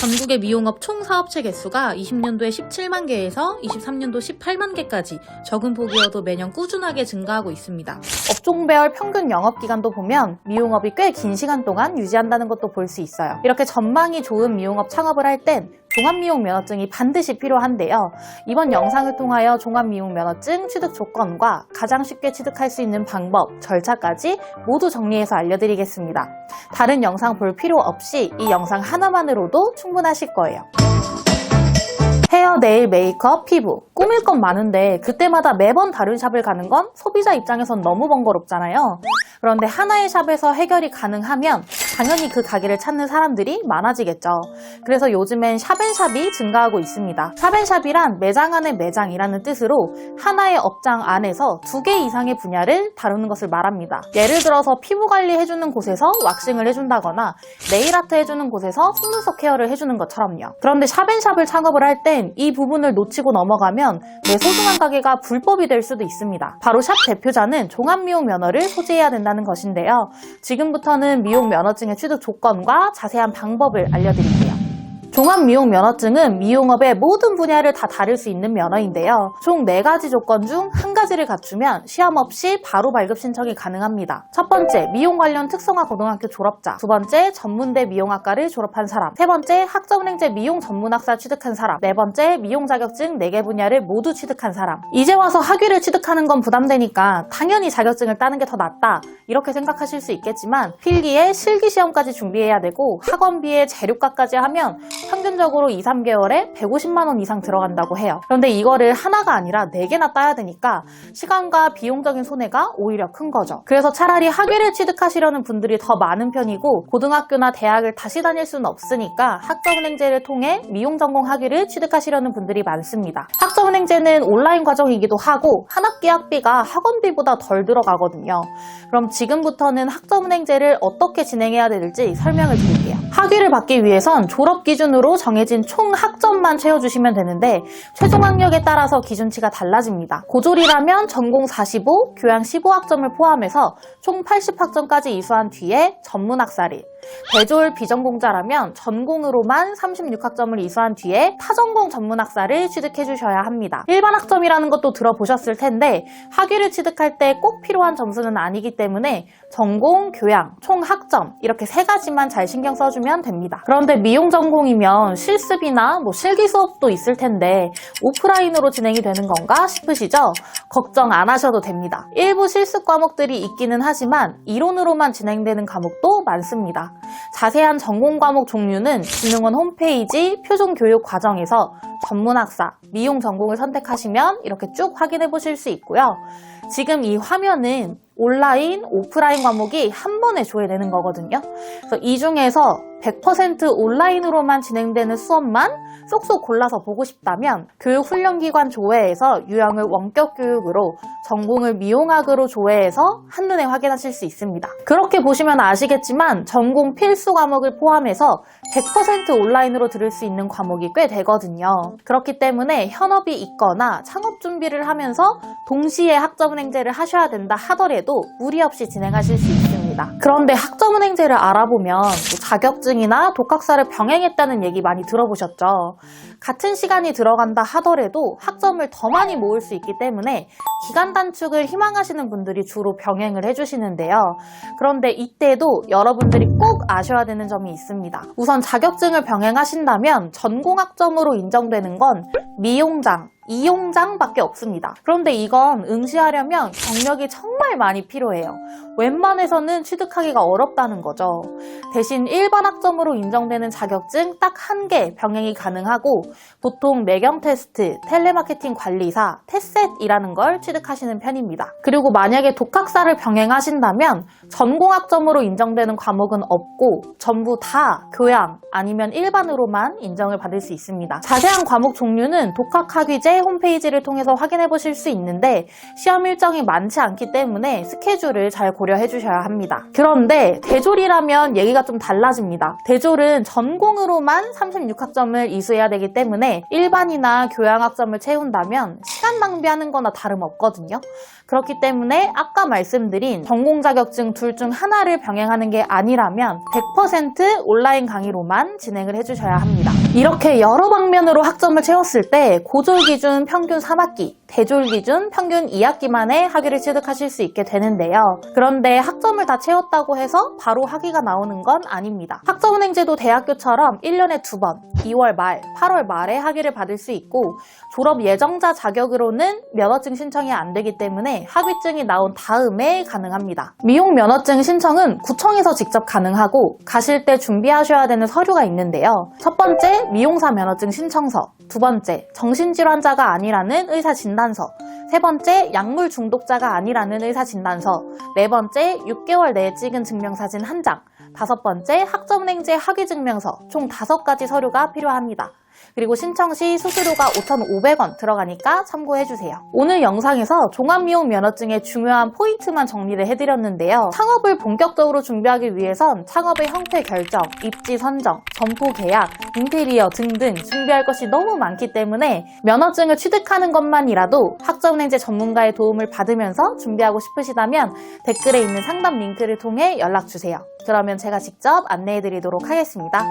전국의 미용업 총 사업체 개수가 20년도에 17만 개에서 23년도 18만 개까지 적은 폭이어도 매년 꾸준하게 증가하고 있습니다. 업종별 평균 영업기간도 보면 미용업이 꽤 긴 시간 동안 유지한다는 것도 볼 수 있어요. 이렇게 전망이 좋은 미용업 창업을 할 땐 종합미용 면허증이 반드시 필요한데요. 이번 영상을 통하여 종합미용 면허증 취득 조건과 가장 쉽게 취득할 수 있는 방법, 절차까지 모두 정리해서 알려드리겠습니다. 다른 영상 볼 필요 없이 이 영상 하나만으로도 충분하실 거예요. 헤어, 네일, 메이크업, 피부 꾸밀 건 많은데 그때마다 매번 다른 샵을 가는 건 소비자 입장에선 너무 번거롭잖아요. 그런데 하나의 샵에서 해결이 가능하면 당연히 그 가게를 찾는 사람들이 많아지겠죠. 그래서 요즘엔 샵앤샵이 증가하고 있습니다. 샵앤샵이란 매장 안의 매장이라는 뜻으로 하나의 업장 안에서 두 개 이상의 분야를 다루는 것을 말합니다. 예를 들어서 피부 관리 해주는 곳에서 왁싱을 해준다거나 네일 아트 해주는 곳에서 속눈썹 케어를 해주는 것처럼요. 그런데 샵앤샵을 창업을 할 땐 이 부분을 놓치고 넘어가면 내 소중한 가게가 불법이 될 수도 있습니다. 바로 샵 대표자는 종합미용 면허를 소지해야 된다 는 것인데요. 지금부터는 미용 면허증의 취득 조건과 자세한 방법을 알려드릴게요. 종합미용 면허증은 미용업의 모든 분야를 다 다룰 수 있는 면허인데요. 총 4가지 조건 중 한 가지를 갖추면 시험 없이 바로 발급 신청이 가능합니다. 첫 번째, 미용 관련 특성화 고등학교 졸업자. 두 번째, 전문대 미용학과를 졸업한 사람. 세 번째, 학점은행제 미용 전문학사 취득한 사람. 네 번째, 미용 자격증 4개 분야를 모두 취득한 사람. 이제 와서 학위를 취득하는 건 부담되니까 당연히 자격증을 따는 게 더 낫다. 이렇게 생각하실 수 있겠지만 필기에 실기 시험까지 준비해야 되고 학원비에 재료값까지 하면 평균적으로 2, 3개월에 150만 원 이상 들어간다고 해요. 그런데 이거를 하나가 아니라 4개나 따야 되니까 시간과 비용적인 손해가 오히려 큰 거죠. 그래서 차라리 학위를 취득하시려는 분들이 더 많은 편이고 고등학교나 대학을 다시 다닐 수는 없으니까 학점은행제를 통해 미용 전공 학위를 취득하시려는 분들이 많습니다. 학점은행제는 온라인 과정이기도 하고 한 학기 학비가 학원비보다 덜 들어가거든요. 그럼 지금부터는 학점은행제를 어떻게 진행해야 될지 설명을 드릴게요. 학위를 받기 위해선 졸업 기준으로 정해진 총 학점만 채워주시면 되는데 최종 학력에 따라서 기준치가 달라집니다. 고졸이라면 전공 45, 교양 15학점을 포함해서 총 80학점까지 이수한 뒤에 전문학사를 대졸 비전공자라면 전공으로만 36학점을 이수한 뒤에 타전공 전문학사를 취득해 주셔야 합니다. 일반 학점이라는 것도 들어보셨을 텐데 학위를 취득할 때 꼭 필요한 점수는 아니기 때문에 전공, 교양, 총 학점 이렇게 세 가지만 잘 신경 써주면 됩니다. 그런데 미용 전공이면 실습이나 뭐 실기 수업도 있을 텐데 오프라인으로 진행이 되는 건가 싶으시죠? 걱정 안 하셔도 됩니다. 일부 실습 과목들이 있기는 하지만 이론으로만 진행되는 과목도 많습니다. 자세한 전공 과목 종류는 진흥원 홈페이지 표준 교육 과정에서 전문학사, 미용 전공을 선택하시면 이렇게 쭉 확인해 보실 수 있고요. 지금 이 화면은 온라인, 오프라인 과목이 한 번에 조회되는 거거든요. 그래서 이 중에서 100% 온라인으로만 진행되는 수업만 쏙쏙 골라서 보고 싶다면 교육훈련기관 조회에서 유형을 원격 교육으로 전공을 미용학으로 조회해서 한눈에 확인하실 수 있습니다. 그렇게 보시면 아시겠지만 전공 필수 과목을 포함해서 100% 온라인으로 들을 수 있는 과목이 꽤 되거든요. 그렇기 때문에 현업이 있거나 창업 준비를 하면서 동시에 학점은행제를 하셔야 된다 하더라도 무리 없이 진행하실 수 있습니다. 그런데 학점은 행제를 알아보면 뭐 자격증이나 독학사를 병행했다는 얘기 많이 들어보셨죠? 같은 시간이 들어간다 하더라도 학점을 더 많이 모을 수 있기 때문에 기간 단축을 희망하시는 분들이 주로 병행을 해주시는데요. 그런데 이때도 여러분들이 꼭 아셔야 되는 점이 있습니다. 우선 자격증을 병행하신다면 전공학점으로 인정되는 건 미용장, 이용장밖에 없습니다. 그런데 이건 응시하려면 경력이 정말 많이 필요해요. 웬만해서는 취득하기가 어렵다는 거죠. 대신 일반 학점으로 인정되는 자격증 딱 한 개 병행이 가능하고 보통 매경 테스트, 텔레마케팅 관리사, 테셋이라는 걸 취득하시는 편입니다. 그리고 만약에 독학사를 병행하신다면 전공학점으로 인정되는 과목은 없고 전부 다 교양 아니면 일반으로만 인정을 받을 수 있습니다. 자세한 과목 종류는 독학학위제 홈페이지를 통해서 확인해 보실 수 있는데 시험 일정이 많지 않기 때문에 스케줄을 잘 고려해 주셔야 합니다. 그런데 대졸이라면 얘기가 좀 달라집니다. 대졸은 전공으로만 36학점을 이수해야 되기 때문에 일반이나 교양학점을 채운다면 시간 낭비하는 거나 다름없거든요. 그렇기 때문에 아까 말씀드린 전공 자격증 둘 중 하나를 병행하는 게 아니라면 100% 온라인 강의로만 진행을 해주셔야 합니다. 이렇게 여러 방면으로 학점을 채웠을 때 고졸 기준 평균 3학기, 대졸 기준 평균 2학기만에 학위를 취득하실 수 있게 되는데요. 그런데 학점을 다 채웠다고 해서 바로 학위가 나오는 건 아닙니다. 학점은행제도 대학교처럼 1년에 두 번, 2월 말, 8월 말에 학위를 받을 수 있고 졸업 예정자 자격으로는 면허증 신청이 안 되기 때문에 학위증이 나온 다음에 가능합니다. 미용 면허증 신청은 구청에서 직접 가능하고 가실 때 준비하셔야 되는 서류가 있는데요. 첫 번째, 미용사 면허증 신청서. 두 번째, 정신질환자가 아니라는 의사 진단서. 세 번째, 약물 중독자가 아니라는 의사 진단서. 네 번째, 6개월 내에 찍은 증명사진 한 장. 다섯 번째, 학점은행제 학위증명서. 총 다섯 가지 서류가 필요합니다. 그리고 신청 시 수수료가 5,500원 들어가니까 참고해주세요. 오늘 영상에서 종합미용 면허증의 중요한 포인트만 정리를 해드렸는데요. 창업을 본격적으로 준비하기 위해선 창업의 형태 결정, 입지 선정, 점포 계약, 인테리어 등등 준비할 것이 너무 많기 때문에 면허증을 취득하는 것만이라도 학점은행제 전문가의 도움을 받으면서 준비하고 싶으시다면 댓글에 있는 상담 링크를 통해 연락주세요. 그러면 제가 직접 안내해드리도록 하겠습니다.